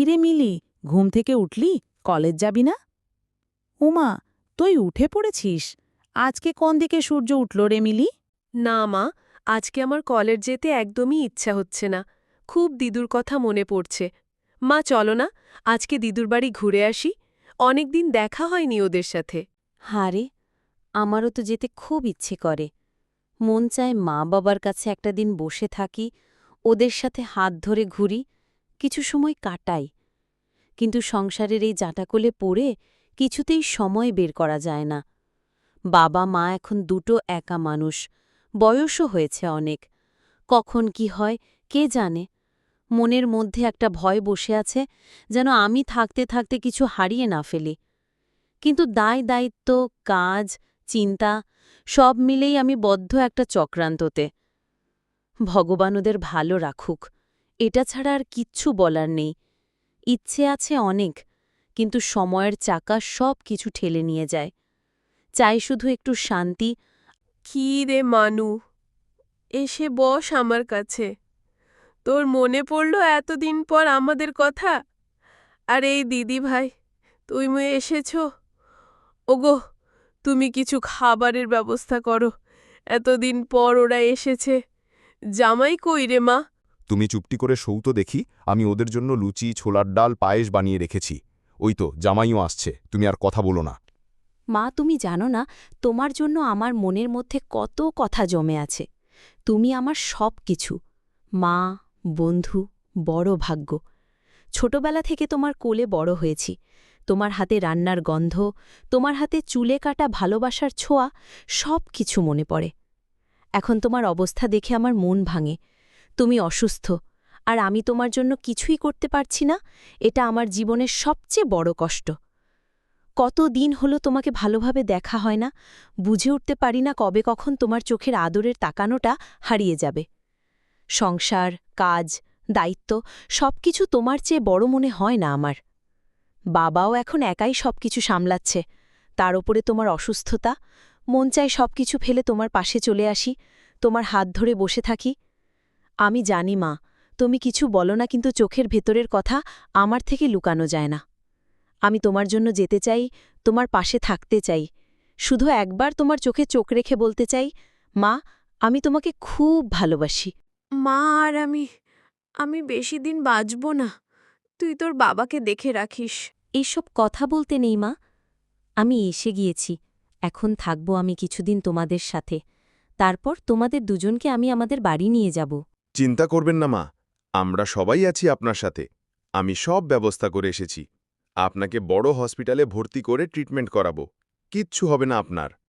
কিরে মিলি? ঘুম থেকে উঠলি? কলেজ যাবি না? উমা তুই উঠে পড়েছিস? আজকে কোন দিকে সূর্য উঠল রে মিলি? না মা আজকে আমার কলেজ যেতে একদমই ইচ্ছা হচ্ছে না। খুব দিদুর কথা মনে পড়ছে। মা চলো না আজকে দিদুর বাড়ি ঘুরে আসি। অনেকদিন দেখা হয়নি ওদের সাথে। হারে আমারও তো যেতে খুব ইচ্ছে করে। মন চায় মা বাবার কাছে একটা দিন বসে থাকি ওদের সাথে হাত ধরে ঘুরি কিছু সময় কাটাই। কিন্তু সংসারের এই জাঁটাকলে পড়ে কিছুতেই সময় বের করা যায় না। বাবা, মা এখন দুটো একা মানুষ, বয়সও হয়েছে অনেক। কখন কি হয়, কে জানে? মনের মধ্যে একটা ভয় বসে আছে যেন আমি থাকতে থাকতে কিছু হারিয়ে না ফেলি। কিন্তু দায়, দায়িত্ব, কাজ, চিন্তা সব মিলেই আমি বদ্ধ একটা চক্রান্ততে। ভগবান ওদের ভালো রাখুক। এটা ছাড়া আর কিচ্ছু বলার নেই। ইচ্ছে আছে অনেক, কিন্তু সময়ের চাকা সব কিছু ঠেলে নিয়ে যায়। চাই শুধু একটু শান্তি। কি রে মানু, এসে বস আমার কাছে। তোর মনে পড়ল এতদিন পর আমাদের কথা? আর এই দিদি ভাই তুমি এসেছ? ওগো, তুমি কিছু খাবারের ব্যবস্থা করো। এতদিন পর ওরা এসেছে। জামাই কই রে মা? তুমি চুপটি করে সৌত দেখি, আমি ওদের জন্য লুচি, ছোলার ডাল, পায়েস বানিয়ে রেখেছি। ওই তো, জামাইও আসছে, তুমি আর কথা বলো না। মা, তুমি জানো না, তোমার জন্য আমার মনের মধ্যে কত কথা জমে আছে। তুমি আমার সব কিছু মা, বন্ধু, বড় ভাগ্য। ছোটবেলা থেকে তোমার কোলে বড় হয়েছি। তোমার হাতে রান্নার গন্ধ, তোমার হাতে চুলে কাটা ভালোবাসার ছোঁয়া সব কিছু মনে পড়ে। এখন তোমার অবস্থা দেখে আমার মন ভাঙে। তুমি অসুস্থ। আর আমি তোমার জন্য কিছুই করতে পারছি না, এটা আমার জীবনের সবচেয়ে বড় কষ্ট। কত দিন হলো তোমাকে ভালোভাবে দেখা হয় না, বুঝে উঠতে পারি না কবে কখন তোমার চোখের আদরের তাকানোটা হারিয়ে যাবে। সংসার, কাজ, দায়িত্ব, সবকিছু তোমার চেয়ে বড় মনে হয় না আমার। বাবাও এখন একাই সবকিছু সামলাচ্ছে। তার ওপরে তোমার অসুস্থতা, মন চায় সবকিছু ফেলে তোমার পাশে চলে আসি, তোমার হাত ধরে বসে থাকি আমি জানি মা। তুমি কিছু বলো না কিন্তু চোখের ভেতরের কথা আমার থেকে লুকানো যায় না। আমি তোমার জন্য যেতে চাই তোমার পাশে থাকতে চাই। শুধু একবার তোমার চোখে চোখ রেখে বলতে চাই মা আমি তোমাকে খুব ভালোবাসি। মা আর আমি আমি বেশি দিন বাঁচব না। তুই তোর বাবাকে দেখে রাখিস। এইসব কথা বলতে নেই মা। আমি এসে গিয়েছি। এখন থাকব আমি কিছুদিন তোমাদের সাথে। তারপর তোমাদের দুজনকে আমি আমাদের বাড়ি নিয়ে যাব। চিন্তা করবেন না, মা। আমরা সবাই আছি আপনার সাথে। আমি সব ব্যবস্থা করে এসেছি। আপনাকে বড় হসপিটালে ভর্তি করে ট্রিটমেন্ট করাবো। কিচ্ছু হবে না আপনার।